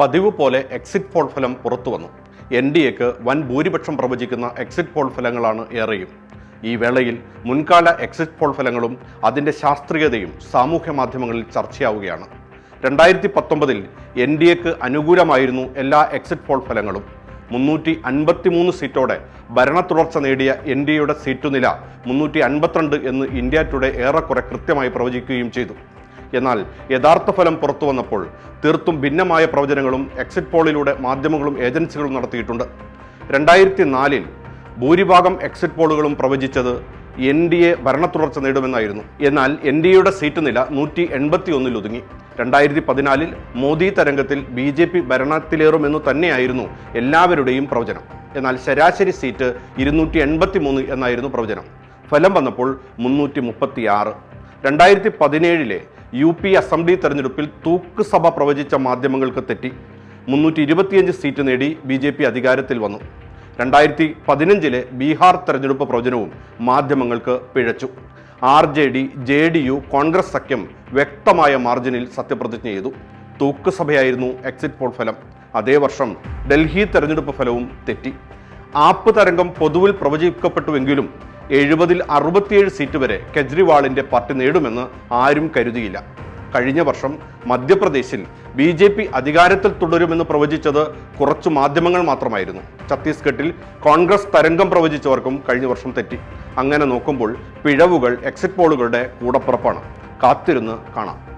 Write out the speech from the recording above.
പതിവ് പോലെ exit poll ഫലം പുറത്തു വന്നു എൻ ഡി എക്ക് വൻ ഭൂരിപക്ഷം പ്രവചിക്കുന്ന എക്സിറ്റ് പോൾ ഫലങ്ങളാണ് ഏറെയും. ഈ വേളയിൽ മുൻകാല എക്സിറ്റ് പോൾ ഫലങ്ങളും അതിന്റെ ശാസ്ത്രീയതയും സാമൂഹ്യ മാധ്യമങ്ങളിൽ ചർച്ചയാവുകയാണ്. രണ്ടായിരത്തി പത്തൊമ്പതിൽ എൻ ഡി എക്ക് അനുകൂലമായിരുന്നു എല്ലാ എക്സിറ്റ് പോൾ ഫലങ്ങളും. മുന്നൂറ്റി അൻപത്തിമൂന്ന് സീറ്റോടെ ഭരണ തുടർച്ച നേടിയ എൻ ഡി എയുടെ സീറ്റുനില മുന്നൂറ്റി അൻപത്തിരണ്ട് എന്ന് ഇന്ത്യ ടുഡേ ഏറെക്കുറെ കൃത്യമായി പ്രവചിക്കുകയും ചെയ്തു. എന്നാൽ യഥാർത്ഥ ഫലം പുറത്തു വന്നപ്പോൾ തീർത്തും ഭിന്നമായ പ്രവചനങ്ങളും എക്സിറ്റ് പോളിലൂടെ മാധ്യമങ്ങളും ഏജൻസികളും നടത്തിയിട്ടുണ്ട്. രണ്ടായിരത്തി നാലിൽ ഭൂരിഭാഗം എക്സിറ്റ് പോളുകളും പ്രവചിച്ചത് എൻ ഡി എ ഭരണ തുടർച്ച നേടുമെന്നായിരുന്നു. എന്നാൽ എൻ ഡി എയുടെ സീറ്റ് നില നൂറ്റി എൺപത്തി ഒന്നിൽ ഒതുങ്ങി. രണ്ടായിരത്തി പതിനാലിൽ മോദി തരംഗത്തിൽ ബി ജെ പി ഭരണത്തിലേറുമെന്ന് തന്നെയായിരുന്നു എല്ലാവരുടെയും പ്രവചനം. എന്നാൽ ശരാശരി സീറ്റ് ഇരുന്നൂറ്റി എൺപത്തി മൂന്ന് എന്നായിരുന്നു പ്രവചനം. ഫലം വന്നപ്പോൾ മുന്നൂറ്റി മുപ്പത്തി ആറ് രണ്ടായിരത്തി പതിനേഴിലെ യു പി അസംബ്ലി തെരഞ്ഞെടുപ്പിൽ തൂക്കുസഭ പ്രവചിച്ച മാധ്യമങ്ങൾക്ക് തെറ്റി. മുന്നൂറ്റി ഇരുപത്തിയഞ്ച് സീറ്റ് നേടി ബി ജെ പി അധികാരത്തിൽ വന്നു. രണ്ടായിരത്തി പതിനഞ്ചിലെ ബീഹാർ തെരഞ്ഞെടുപ്പ് പ്രവചനവും മാധ്യമങ്ങൾക്ക് പിഴച്ചു. R J D J D U Congress സഖ്യം വ്യക്തമായ മാർജിനിൽ സത്യപ്രതിജ്ഞ ചെയ്തു. തൂക്ക് സഭയായിരുന്നു എക്സിറ്റ് പോൾ ഫലം. അതേ വർഷം ഡൽഹി തെരഞ്ഞെടുപ്പ് ഫലവും തെറ്റി. ആപ്പ് തരംഗം പൊതുവിൽ പ്രവചിക്കപ്പെട്ടുവെങ്കിലും എഴുപതിൽ അറുപത്തിയേഴ് സീറ്റ് വരെ കെജ്രിവാളിന്റെ പാർട്ടി നേടുമെന്ന് ആരും കരുതിയില്ല. കഴിഞ്ഞ വർഷം മധ്യപ്രദേശിൽ ബി ജെ പി അധികാരത്തിൽ തുടരുമെന്ന് പ്രവചിച്ചത് കുറച്ചു മാധ്യമങ്ങൾ മാത്രമായിരുന്നു. ഛത്തീസ്ഗഡിൽ കോൺഗ്രസ് തരംഗം പ്രവചിച്ചവർക്കും കഴിഞ്ഞ വർഷം തെറ്റി. അങ്ങനെ നോക്കുമ്പോൾ പിഴവുകൾ എക്സിറ്റ് പോളുകളുടെ കൂടപ്പുറപ്പാണ്. കാത്തിരുന്ന് കാണാം.